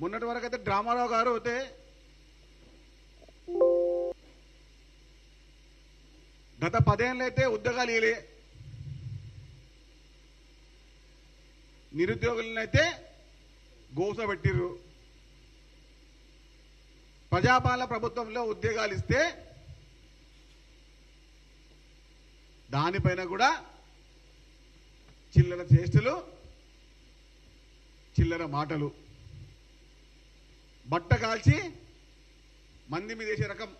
మొన్నటి వరకు అయితే డ్రామారావు గారు అయితే గత పదేళ్ళు అయితే ఉద్యోగాలు ఇలే నిరుద్యోగులనైతే గోసబెట్టిర్రు. ప్రజాపాలన ప్రభుత్వంలో ఉద్యోగాలు ఇస్తే దానిపైన కూడా చిల్లర చేష్టలు చిల్లర మాటలు. బట్ట కాల్చి మంది మీద వేసే రకం.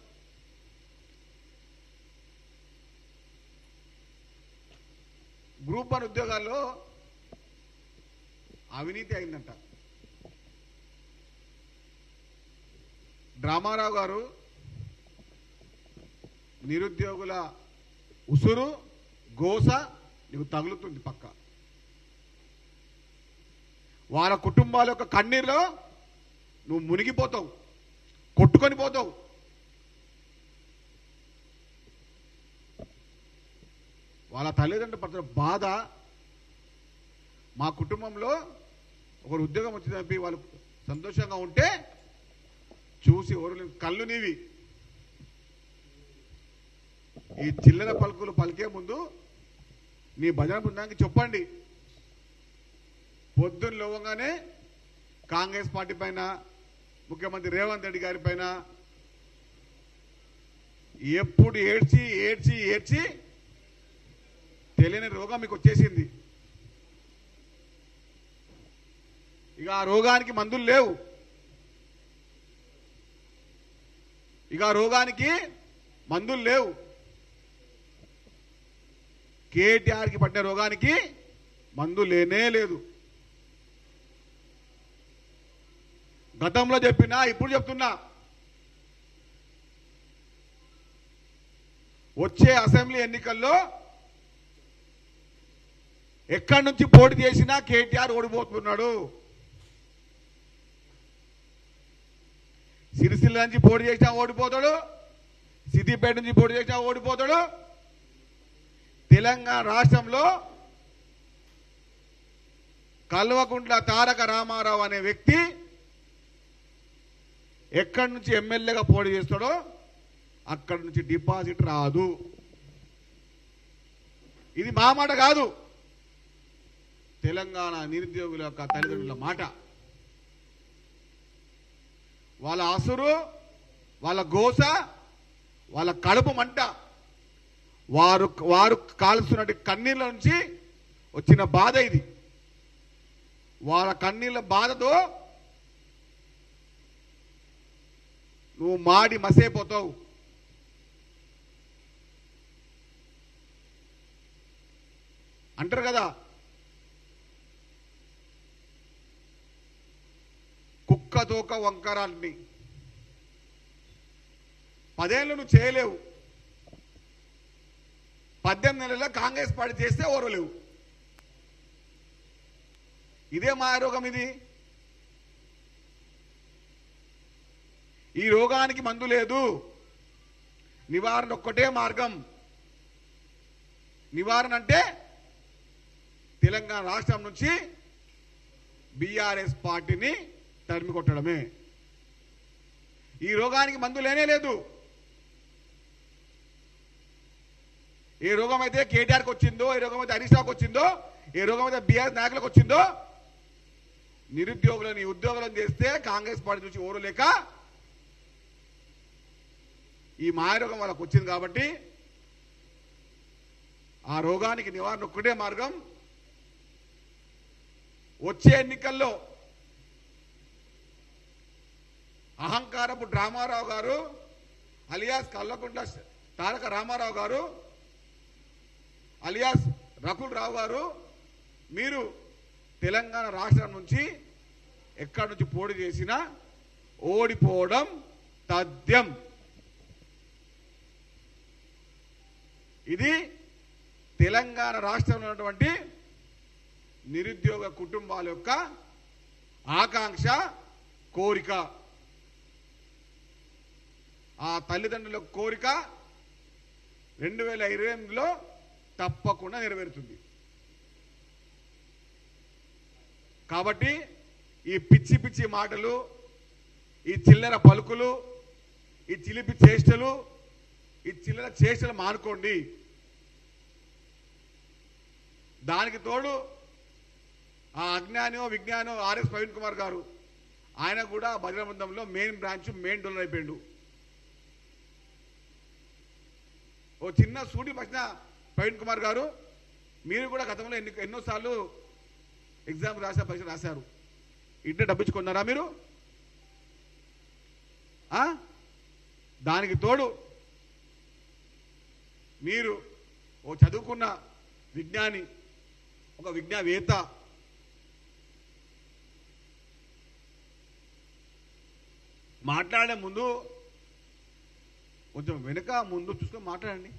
గ్రూప్ వన్ ఉద్యోగాల్లో అవినీతి అయిందంట. డ్రామారావు గారు నిరుద్యోగుల ఉసురు గోస నీకు తగులుతుంది పక్క. వాళ్ళ కుటుంబాల యొక్క కన్నీరులో నువ్వు మునిగిపోతావు. కొట్టుకొని పోతావు. వాళ్ళ తల్లిదండ్రులు పడుతున్న బాధ మా కుటుంబంలో ఒకరు ఉద్యోగం వచ్చిందని వాళ్ళు సంతోషంగా ఉంటే చూసి ఎవరు కళ్ళు నీవి. ఈ చిల్లర పలుకులు పలికే ముందు నీ భజన బృందానికి చెప్పండి. పొద్దున్న లేవగానే కాంగ్రెస్ పార్టీ పైన ముఖ్యమంత్రి రేవంత్ రెడ్డి గారి పైన ఎప్పుడు ఏడ్చి ఏడ్చి ఏడ్చి తెలియని రోగం మీకు వచ్చేసింది. ఇక ఆ రోగానికి మందులు లేవు. ఇక ఆ రోగానికి మందులు లేవు. కేటీఆర్కి పట్టిన రోగానికి మందు లేనే లేదు. గతంలో చెప్పినా ఇప్పుడు చెప్తున్నా. వచ్చే అసెంబ్లీ ఎన్నికల్లో ఎక్కడి నుంచి పోటీ చేసినా కేటీఆర్ ఓడిపోతున్నాడు. సిరిసిల్ల నుంచి పోటీ చేసినా ఓడిపోతాడు. సిద్దిపేట నుంచి పోటీ చేసినా ఓడిపోతాడు. తెలంగాణ రాష్ట్రంలో కల్వకుంట్ల తారక రామారావు అనే వ్యక్తి ఎక్కడి నుంచి ఎమ్మెల్యేగా పోటీ చేస్తాడో అక్కడి నుంచి డిపాజిట్ రాదు. ఇది మా మాట కాదు. తెలంగాణ నిరుద్యోగుల యొక్క తల్లిదండ్రుల మాట. వాళ్ళ అసురు వాళ్ళ గోస వాళ్ళ కడుపు మంట. వారు వారు కాల్స్తున్నట్టు కన్నీళ్ళ నుంచి వచ్చిన బాధ ఇది. వాళ్ళ కన్నీళ్ళ బాధతో నువ్వు మాడి మసైపోతావు. అంటారు కదా కుక్క తోక వంకరాన్ని పదేళ్ళు నువ్వు చేయలేవు. పద్దెనిమిది నెలల్లో కాంగ్రెస్ పార్టీ చేస్తే ఓరలేవు ఇదే మాయరోగం ఇది. ఈ రోగానికి మందు లేదు. నివారణ ఒక్కటే మార్గం. నివారణ అంటే తెలంగాణ రాష్ట్రం నుంచి బీఆర్ఎస్ పార్టీని తరిమి కొట్టడమే. ఈ రోగానికి మందు లేనే లేదు. ఏ రోగం అయితే కేటీఆర్కి వచ్చిందో ఏ రోగం అయితే హరీష్ రావుకి వచ్చిందో ఏ రోగం అయితే బీఆర్ నాయకులకు వచ్చిందో నిరుద్యోగులని ఉద్యోగులను చేస్తే కాంగ్రెస్ పార్టీ నుంచి ఓరు లేక ఈ మాయరోగం వాళ్ళకు వచ్చింది కాబట్టి ఆ రోగానికి నివారణ ఒక్కటే మార్గం. వచ్చే ఎన్నికల్లో అహంకారపు డ్రామారావు గారు అలియాస్ కల్లకుంట్ల తారక రామారావు గారు అలియాస్ రకుల్ రావు గారు మీరు తెలంగాణ రాష్ట్రం నుంచి ఎక్కడి నుంచి పోటీ చేసినా ఓడిపోవడం తథ్యం. ఇది తెలంగాణ రాష్ట్రంలో ఉన్నటువంటి నిరుద్యోగ కుటుంబాల యొక్క ఆకాంక్ష కోరిక. ఆ తల్లిదండ్రుల కోరిక రెండు వేల ఇరవై ఎనిమిదిలో తప్పకుండా నెరవేరుతుంది. కాబట్టి ఈ పిచ్చి పిచ్చి మాటలు ఈ చిల్లర పలుకులు ఈ చిలిపి చేష్టలు ఈ చిల్లర చేష్టలు మానుకోండి. దానికి తోడు ఆ అజ్ఞానో విజ్ఞానో ఆర్ఎస్ ప్రవీణ్ కుమార్ గారు ఆయన కూడా భజన బృందంలో మెయిన్ బ్రాంచ్ మెయిన్ డోనర్ అయిపోయాడు. ఓ చిన్న సూటి ప్రశ్న ప్రవీణ్ కుమార్ గారు మీరు కూడా గతంలో ఎన్ని ఎన్నోసార్లు ఎగ్జామ్ రాసా పరీక్ష రాశారు. ఇంటే డబ్బించుకున్నారా మీరు? దానికి తోడు మీరు ఓ చదువుకున్న విజ్ఞాని ఒక విజ్ఞావేత్త మాట్లాడే ముందు కొంచెం వెనుక ముందు చూసుకొని మాట్లాడండి.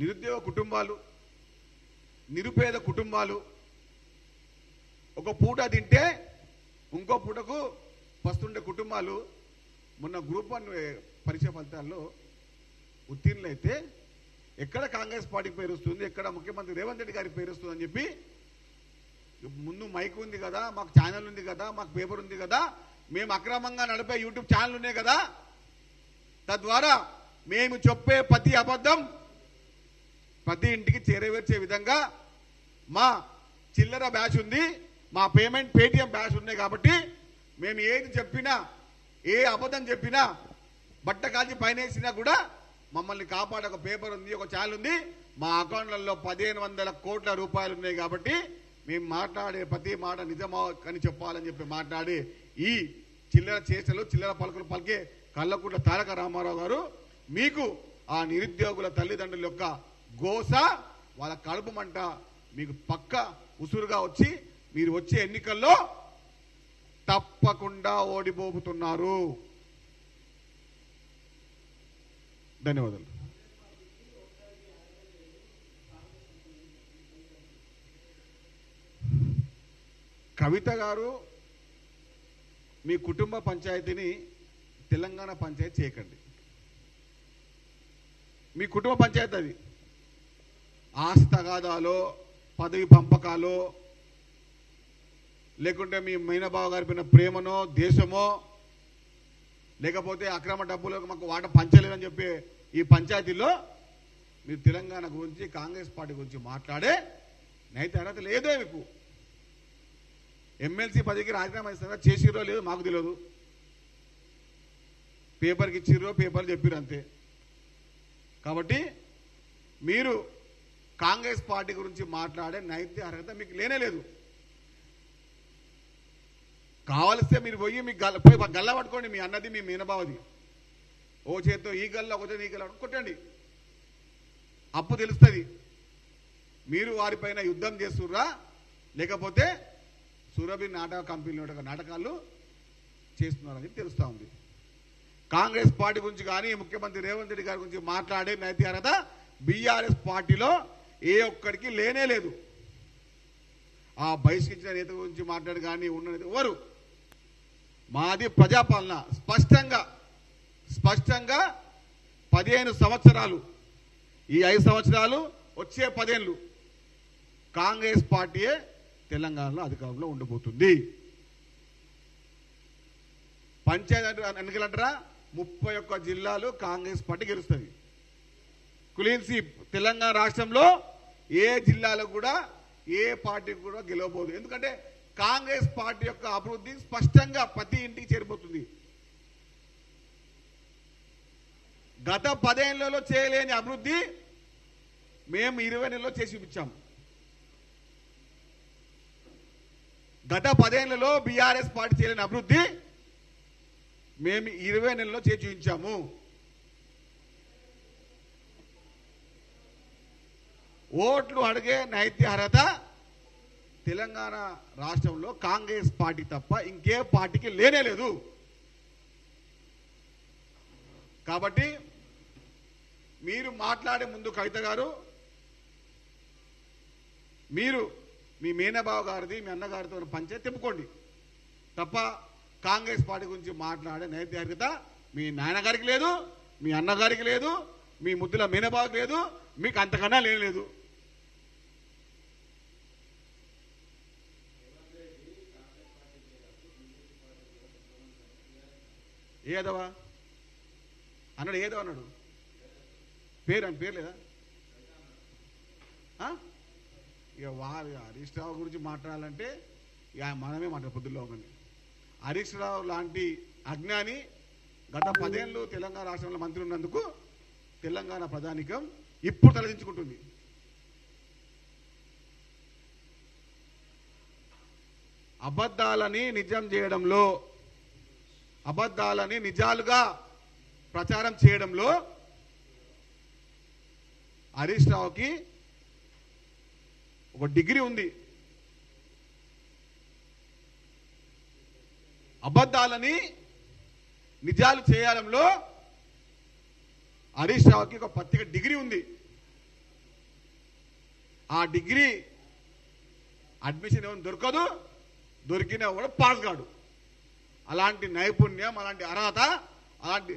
నిరుద్యోగ కుటుంబాలు నిరుపేద కుటుంబాలు ఒక పూట తింటే ఇంకో పూటకు పస్తుండే కుటుంబాలు. మొన్న గ్రూప్ వన్ పరీక్ష ఫలితాల్లో ఉత్తీర్ణులైతే ఎక్కడ కాంగ్రెస్ పార్టీకి పేరు వస్తుంది ఎక్కడ ముఖ్యమంత్రి రేవంత్ రెడ్డి గారికి పేరు వస్తుంది అని చెప్పి ముందు మైక్ ఉంది కదా మాకు ఛానల్ ఉంది కదా మాకు పేపర్ ఉంది కదా మేము అక్రమంగా నడిపే యూట్యూబ్ ఛానల్ ఉన్నాయి కదా. తద్వారా మేము చెప్పే ప్రతి అబద్ధం ప్రతి ఇంటికి చేరవేర్చే విధంగా మా చిల్లర బ్యాచ్ ఉంది మా పేమెంట్ పేటిఎం బ్యాచ్ ఉన్నాయి కాబట్టి మేము ఏది చెప్పినా ఏ అబద్ధం చెప్పినా బట్ట కాల్చి పైన వేసినా కూడా మమ్మల్ని కాపాడే ఒక పేపర్ ఉంది ఒక ఛానల్ ఉంది. మా అకౌంట్లలో పదిహేను వందల కోట్ల రూపాయలు ఉన్నాయి కాబట్టి మేము మాట్లాడే ప్రతి మాట నిజమా అని చెప్పాలని చెప్పి మాట్లాడి ఈ చిల్లర చేసలు చిల్లర పలుకులు పలికే కళ్ళకుంట తారక రామారావు గారు మీకు ఆ నిరుద్యోగుల తల్లిదండ్రుల యొక్క గోస వాళ్ళ కడుపు మంట మీకు పక్క ఉసురుగా వచ్చి మీరు వచ్చే ఎన్నికల్లో తప్పకుండా ఓడిపోతున్నారు. ధన్యవాదాలు. కవిత గారు మీ కుటుంబ పంచాయతీని తెలంగాణ పంచాయతీ చేయకండి. మీ కుటుంబ పంచాయతీ అది. ఆస్తి తగాదాలో పదవి పంపకాలో లేకుంటే మీ మైనబావ గారి పైన ప్రేమనో దేశమో లేకపోతే అక్రమ డబ్బులు మాకు వాట పంచలేదని చెప్పి ఈ పంచాయతీలో మీరు తెలంగాణ గురించి కాంగ్రెస్ పార్టీ గురించి మాట్లాడే నైతే అర్హత లేదే మీకు. ఎమ్మెల్సీ పదవికి రాజీనామా ఇస్తారా చేసిరో లేదో మాకు తెలియదు. పేపర్కి ఇచ్చిర్రో పేపర్ చెప్పిర్రు అంతే. కాబట్టి మీరు కాంగ్రెస్ పార్టీ గురించి మాట్లాడే నైతిక అర్హత మీకు లేనే లేదు. కావలిస్తే మీరు పోయి మీ గల్ల పోయి గల్ల పట్టుకోండి మీ అన్నది మీ మీనబావది. ఓ చేత్తో ఈ గల్ల ఒక ఈ గల్ల కొట్టండి. అప్పు తెలుస్తుంది. మీరు వారిపైన యుద్ధం చేస్తుర్రా? లేకపోతే సురభి నాటక కంపెనీ నాటకాలు చేస్తున్నారని తెలుస్తూ ఉంది. కాంగ్రెస్ పార్టీ గురించి కానీ ముఖ్యమంత్రి రేవంత్ రెడ్డి గారి గురించి మాట్లాడే నైతిక అర్హత బీఆర్ఎస్ పార్టీలో ఏ ఒక్కడికి లేనే లేదు. ఆ బహిష్కరించిన నేత గురించి మాట్లాడి కానీ ఉన్న ఎవరు? మాది ప్రజాపాలన. స్పష్టంగా స్పష్టంగా పదిహేను సంవత్సరాలు. ఈ ఐదు సంవత్సరాలు వచ్చే పదేళ్ళు. కాంగ్రెస్ పార్టీయే తెలంగాణలో అధికారంలో ఉండబోతుంది. పంచాయతీ ఎన్నికలంటారా? ముప్పై ఒక్క జిల్లాలు కాంగ్రెస్ పార్టీ గెలుస్తుంది. కులీన్సీ తెలంగాణ రాష్ట్రంలో ఏ జిల్లాలో కూడా ఏ పార్టీ కూడా గెలవబోదు. ఎందుకంటే కాంగ్రెస్ పార్టీ యొక్క అభివృద్ధి స్పష్టంగా ప్రతి ఇంటికి చేరిపోతుంది. గత పదేళ్ళలో చేయలేని అభివృద్ధి మేము ఇరవై నెలలో చేసి చూపించాము గత పదేళ్ళలో బీఆర్ఎస్ పార్టీ చేయలేని అభివృద్ధి మేము ఇరవై నెలలో చేసి చూపించాము. ఓట్లు అడిగే నైతిక అర్హత తెలంగాణ రాష్ట్రంలో కాంగ్రెస్ పార్టీ తప్ప ఇంకే పార్టీకి లేనే లేదు. కాబట్టి మీరు మాట్లాడే ముందు కవిత గారు మీరు మీ మేనబావ గారిది మీ అన్నగారితో పంచాయతీ తిప్పుకోండి. తప్ప కాంగ్రెస్ పార్టీ గురించి మాట్లాడే నైతికత మీ నాన్నగారికి లేదు మీ అన్నగారికి లేదు మీ ముద్దుల మీనబావకి లేదు మీకు అంతకన్నా లేనే లేదు. ఏదవా? అన్నాడు ఏదో అన్నాడు? పేరు అని పేరు లేదా? ఆ? ఇక వారు హరీష్ రావు గురించి మాట్లాడాలంటే ఇక మనమే మాట్లాడు పొద్దుల్లో ఒకని హరీష్ రావు లాంటి అజ్ఞాని గత పదేళ్ళు తెలంగాణ రాష్ట్రంలో మంత్రి ఉన్నందుకు తెలంగాణ ప్రధానికం ఇప్పుడు తలదించుకుంటుంది. అబద్ధాలని నిజం చేయడంలో అబద్ధాలని నిజాలుగా ప్రచారం చేయడంలో హరీష్ రావుకి ఒక డిగ్రీ ఉంది. అబద్ధాలని నిజాలు చేయడంలో హరీష్ రావుకి ఒక ప్రత్యేక డిగ్రీ ఉంది. ఆ డిగ్రీ అడ్మిషన్ ఏమైనా దొరకదు దొరికినా కూడా పాస్ కాడు అలాంటి నైపుణ్యం అలాంటి అర్హత అలాంటి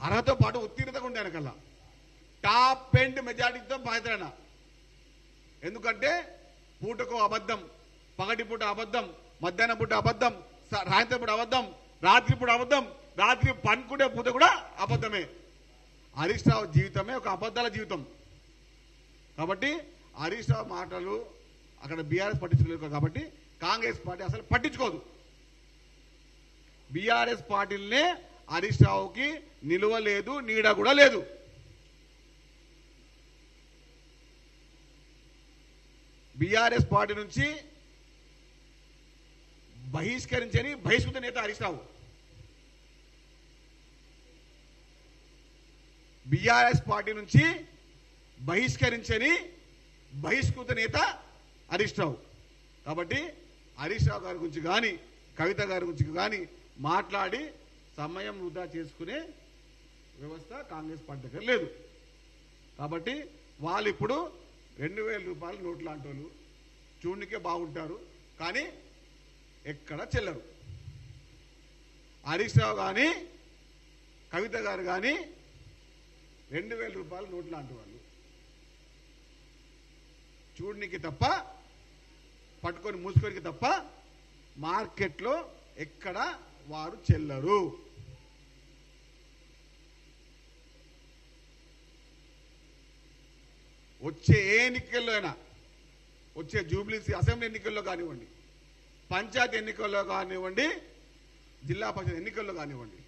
అర్హతతో పాటు ఉత్తీర్ణత ఉండే వెనకల్లా టాప్ ఎండ్ మెజారిటీతో బాధితులైన ఎందుకంటే పూటకు అబద్ధం పగటి పూట అబద్ధం మధ్యాహ్నం పూట అబద్ధం స- పూట అబద్ధం రాత్రి పూట అబద్ధం రాత్రి పనుకునే పూట కూడా అబద్ధమే. హరీష్ రావు జీవితమే ఒక అబద్ధాల జీవితం. కాబట్టి హరీష్ రావు మాటలు అక్కడ బీఆర్ఎస్ పట్టించుకోలేదు కాబట్టి కాంగ్రెస్ పార్టీ అసలు పట్టించుకోదు. బీఆర్ఎస్ పార్టీలనే హరీష్ రావుకి నిలువ లేదు నీడ కూడా లేదు. బీఆర్ఎస్ పార్టీ నుంచి బహిష్కరించని బహిష్కృత నేత హరీష్ రావు. బీఆర్ఎస్ పార్టీ నుంచి బహిష్కరించని బహిష్కృత నేత హరీష్ రావు. కాబట్టి హరీష్ రావు గారి గురించి కానీ కవిత గారి గురించి కానీ మాట్లాడి సమయం వృధా చేసుకునే వ్యవస్థ కాంగ్రెస్ పార్టీ దగ్గర లేదు. కాబట్టి వాళ్ళు ఇప్పుడు రెండు వేల రూపాయలు నోట్లు లాంటి వాళ్ళు చూడనికే బాగుంటారు కానీ ఎక్కడ చెల్లరు. హరీష్ రావు కానీ కవిత గారు కానీ రెండు వేల రూపాయలు నోట్లు లాంటి వాళ్ళు. చూడనికి తప్ప పట్టుకొని మూసుకోనికి తప్ప మార్కెట్లో ఎక్కడ వారు చెల్లరు. వచ్చే ఏ ఎన్నికల్లో అయినా వచ్చే జూబ్లీసీ అసెంబ్లీ ఎన్నికల్లో కానివ్వండి పంచాయతీ ఎన్నికల్లో కానివ్వండి జిల్లా పరిషత్ ఎన్నికల్లో కానివ్వండి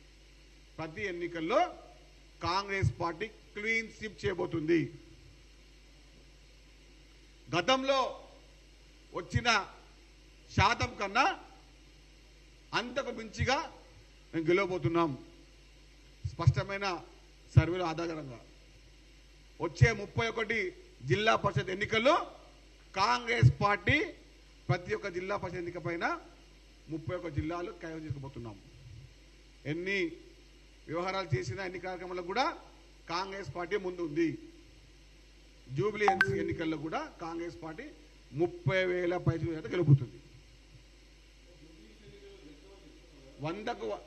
ప్రతి ఎన్నికల్లో కాంగ్రెస్ పార్టీ క్లీన్ స్విప్ చేయబోతుంది. గతంలో వచ్చిన శాతం కన్నా అంతకు మించిగా మేము గెలవబోతున్నాం. స్పష్టమైన సర్వేల ఆధారంగా. వచ్చే ముప్పై ఒకటి జిల్లా పరిషత్ ఎన్నికల్లో కాంగ్రెస్ పార్టీ ప్రతి ఒక్క జిల్లా పరిషత్ ఎన్నిక పైన ముప్పై ఒక్క జిల్లాలు కైవసం చేసుకుపోతున్నాం ఎన్ని వ్యవహారాలు చేసినా ఎన్ని కార్యక్రమాల్లో కూడా కాంగ్రెస్ పార్టీ ముందు ఉంది. జూబ్లీ ఎన్సీ ఎన్నికల్లో కూడా కాంగ్రెస్ పార్టీ ముప్పై వేల పైసలు అయితే గెలుపుతుంది వందకు వ-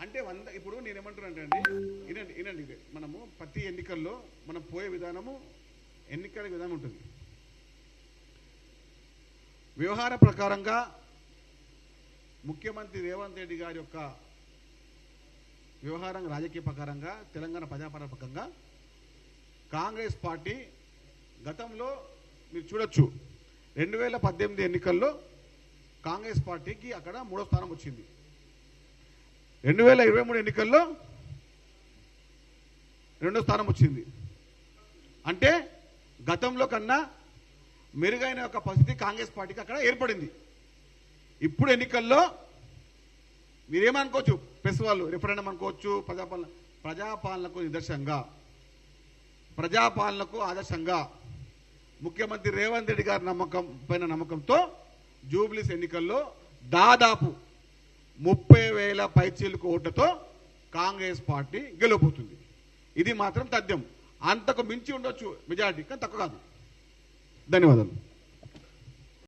అంటే వంద ఇప్పుడు నేను ఏమంటున్నానంటే అండి వినండి వినండి ఇది. మనము ప్రతి ఎన్నికల్లో మనం పోయే విధానము ఎన్నికల విధానం ఉంటుంది. వ్యవహార ప్రకారంగా ముఖ్యమంత్రి రేవంత్ రెడ్డి గారి యొక్క వ్యవహారం రాజకీయ ప్రకారంగా తెలంగాణ ప్రజాపరపకంగా కాంగ్రెస్ పార్టీ గతంలో మీరు చూడొచ్చు. రెండు వేల పద్దెనిమిది ఎన్నికల్లో కాంగ్రెస్ పార్టీకి అక్కడ మూడో స్థానం వచ్చింది. రెండు వేల ఇరవై మూడు ఎన్నికల్లో రెండో స్థానం వచ్చింది. అంటే గతంలో కన్నా మెరుగైన ఒక పరిస్థితి కాంగ్రెస్ పార్టీకి అక్కడ ఏర్పడింది. ఇప్పుడు ఎన్నికల్లో మీరేమనుకోవచ్చు? ప్రెస్ వాళ్ళు రిఫరెండం అనుకోవచ్చు ప్రజాపాలన ప్రజాపాలనకు నిదర్శనంగా. ప్రజాపాలనకు ఆదర్శంగా. ముఖ్యమంత్రి రేవంత్ రెడ్డి గారి నమ్మకం పైన నమ్మకంతో జూబ్లీస్ ఎన్నికల్లో దాదాపు ముప్పై వేల పైచీలకు ఓట్లతో కాంగ్రెస్ పార్టీ గెలవబోతుంది. ఇది మాత్రం తథ్యం. అంతకు మించి ఉండొచ్చు మెజారిటీ కానీ తక్కువ కాదు. ధన్యవాదాలు.